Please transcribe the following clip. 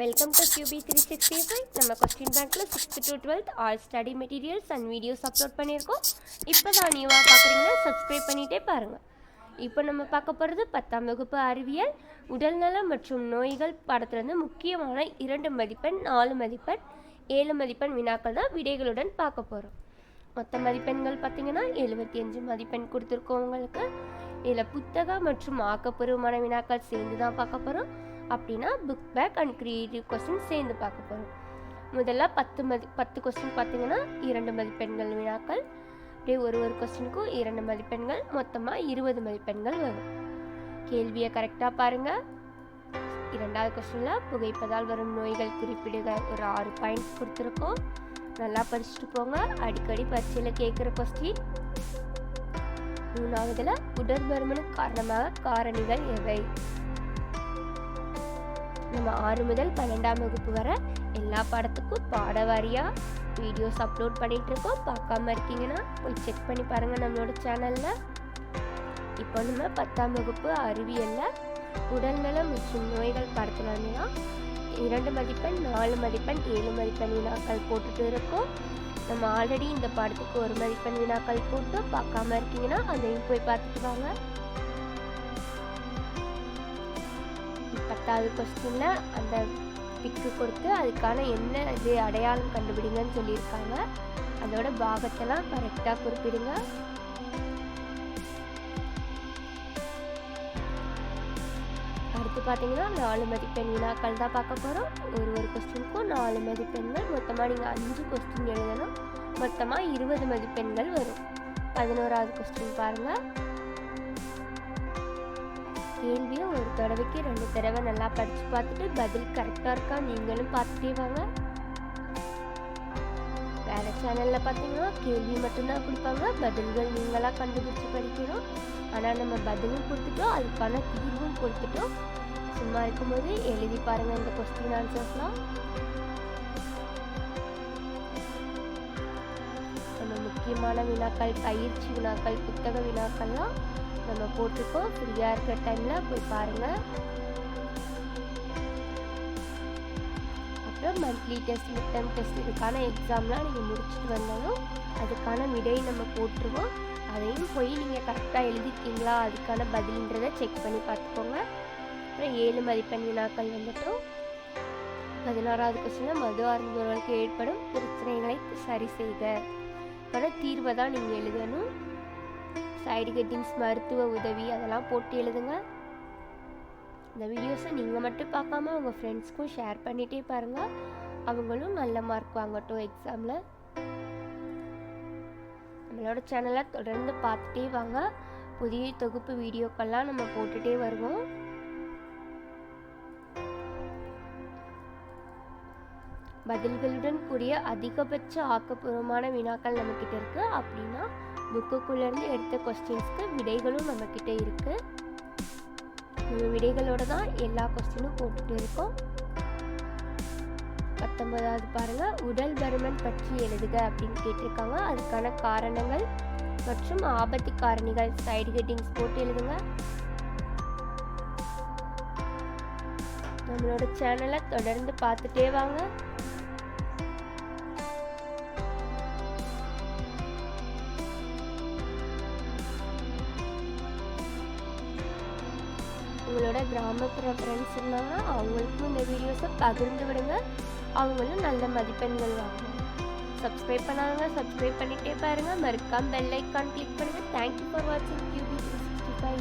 Welcome to QB three sixty five நம்ம question பேங்க்கில் sixth to twelfth all study materials and videos upload பண்ணியிருக்கோம். இப்போ தான் நியூவாக பார்க்குறீங்கன்னா சப்ஸ்கிரைப் பண்ணிகிட்டே பாருங்கள் இப்போ நம்ம பார்க்க போகிறது பத்தாம் வகுப்பு அறிவியல் உடல்நலம் மற்றும் நோய்கள் பாடத்துலேருந்து முக்கியமான இரண்டு மதிப்பெண் நாலு மதிப்பெண் ஏழு மதிப்பெண் வினாக்கள் தான் விடைகளுடன் பார்க்க போகிறோம் மொத்த மதிப்பெண்கள் பார்த்தீங்கன்னா எழுபத்தி அஞ்சு மதிப்பெண் கொடுத்துருக்கோம் உங்களுக்கு. இதில் புத்தகம் மற்றும் ஆக்கப்பூர்வமான வினாக்கள் சேர்ந்து தான் பார்க்க போகிறோம் அப்படின்னா book back and creative question சேர்ந்து பார்க்க போகிறோம் முதல்ல பத்து மதி பத்து கொஸ்டின் பார்த்தீங்கன்னா இரண்டு மதிப்பெண்கள் வினாக்கள். அப்படியே ஒரு ஒரு கொஸ்டினுக்கும் இரண்டு மதிப்பெண்கள் மொத்தமாக இருபது மதிப்பெண்கள் வரும். கேள்வியை கரெக்டாக பாருங்கள் இரண்டாவது கொஸ்டினில் புகைப்பதால் வரும் நோய்கள் குறிப்பிடுக. ஒரு ஆறு பாயிண்ட்ஸ் கொடுத்துருக்கோம். நல்லா படிச்சுட்டு போங்க. அடிக்கடி பரீட்சையில் கேட்குற கொஸ்டின் மூணாவதில் உடற்பருமனுக்கு காரணமாக காரணிகள் எவை? நம்ம ஆறு முதல் பன்னெண்டாம் வகுப்பு வரை எல்லா பாடத்துக்கும் பாட வாரியாக வீடியோஸ் அப்லோட் பண்ணிகிட்டு இருக்கோம் பார்க்காம இருக்கீங்கன்னா போய் செக் பண்ணி பாருங்கள் நம்மளோட சேனலில் இப்போ நம்ம பத்தாம் வகுப்பு அறிவியலில் உடல்நலம் மற்றும் நோய்கள் படத்தில் இருந்துன்னா இரண்டு மதிப்பெண் நாலு மதிப்பெண் ஏழு மதிப்பெண் வினாக்கள் போட்டுட்டு இருக்கோம். நம்ம ஆல்ரெடி இந்த படத்துக்கு ஒரு மதிப்பெண் வினாக்கள் போட்டு பார்க்காம இருக்கீங்கன்னா அதையும் போய் பார்த்துட்டு வாங்க. பத்தாவது கொஸ்டின்ல அந்த பிக்கு கொடுத்து அதுக்கான என்ன இது அடையாளம் கண்டுபிடிங்கன்னு சொல்லியிருக்காங்க. அதோட பாகத்தெல்லாம் கரெக்டாக குறிப்பிடுங்க. அடுத்து பார்த்தீங்கன்னா நாலு மதிப்பெண் வினாக்கள் தான் பார்க்க போகிறோம் ஒரு ஒரு கொஸ்டினுக்கும் நாலு மதிப்பெண்கள். மொத்தமாக நீங்கள் அஞ்சு கொஸ்டின் எழுதணும். மொத்தமாக இருபது மதிப்பெண்கள் வரும். பதினோராவது கொஸ்டின் பாருங்கள் கேள்வியை ஒரு தடவைக்கு ரெண்டு தடவை நல்லா படித்து பார்த்துட்டு பதில் கரெக்டாக இருக்கா நீங்களும் பார்த்துட்டே வாங்க. வேறு சேனலில் பார்த்தீங்கன்னா கேள்வி மட்டும்தான் கொடுப்பாங்க. பதில்கள் நீங்களாக கண்டுபிடிச்சி படிக்கணும். ஆனால் நம்ம பதிலும் கொடுத்துட்டோம் அதுக்கான தீர்வும் கொடுத்துட்டோம். சும்மா இருக்கும்போது எழுதி பாருங்கள் இந்த கொஸ்டின் ஆன்சர்ஸ்லாம் முக்கியமான வினாக்கள் பயிற்சி வினாக்கள் புத்தக வினாக்கள்லாம் நம்ம போட்டிருக்கோம். ஃப்ரீயாக இருக்கிற டைமில் போய் பாருங்கள் அப்புறம் monthly test mid term test இதுக்கான எக்ஸாம்லாம் நீங்கள் முடிச்சுட்டு வந்தாலும் அதுக்கான விடையை நம்ம போட்டுருவோம். அதையும் போய் நீங்கள் கரெக்டாக எழுதிருக்கீங்களா? அதுக்கான பதில்ன்றதை செக் பண்ணி பார்த்துக்கோங்க. அப்புறம் ஏழு மதிப்பெண் வினாக்கள் வந்துட்டோம். பதினாறாவது கொஸ்டினா மது அருந்துவர்களுக்கு ஏற்படும் பிரச்சனைகளை சரி செய்க. அப்புறம் தீர்வை தான் நீங்கள் எழுதணும். சைடு கட்டிங்ஸ் மருத்துவ உதவி அதெல்லாம் போட்டு எழுதுங்க. இந்த வீடியோஸை நீங்கள் மட்டும் பார்க்காம உங்கள் ஃப்ரெண்ட்ஸ்க்கும் ஷேர் பண்ணிகிட்டே பாருங்கள் அவங்களும் நல்ல மார்க் வாங்கட்டும் எக்ஸாமில் நம்மளோட சேனலை தொடர்ந்து பார்த்துட்டே வாங்க. புதிய தொகுப்பு வீடியோக்கெல்லாம் நம்ம போட்டுகிட்டே வருவோம். பதில்களுடன் கூடிய அதிகபட்ச ஆக்கப்பூர்வமான வினாக்கள் நம்மக்கிட்ட இருக்குது அப்படின்னா புக்குக்குள்ளேருந்து எடுத்த கொஸ்டின்ஸ்க்கு விடைகளும் நம்மக்கிட்ட இருக்குது நம்ம விடைகளோடு தான் எல்லா கொஸ்டினும் போட்டுட்டு இருக்கோம். பத்தொன்பதாவது பாருங்கள் உடல் பருமன் பற்றி எழுதுக அப்படின்னு கேட்டிருக்காங்க. அதுக்கான காரணங்கள் மற்றும் ஆபத்து காரணிகள் சைடு ஹெட்டிங்ஸ் போட்டு எழுதுங்க. நம்மளோட சேனலை தொடர்ந்து பார்த்துட்டே வாங்க. உங்களோட கிராமப்புற ஃப்ரெண்ட்ஸ் இருந்தாங்கன்னா அவங்களுக்கும் இந்த வீடியோஸை பகிர்ந்து விடுங்க. அவங்களும் நல்ல மதிப்பெண்கள் வாங்கணும் சப்ஸ்கிரைப் பண்ணாங்க சப்ஸ்கிரைப் பண்ணிகிட்டே பாருங்கள் மறக்காம பெல் ஐக்கான் கிளிக் பண்ணுங்கள் தேங்க்யூ ஃபார் வாட்சிங் கியூபி த்ரீ சிக்ஸ்டி ஃபைவ்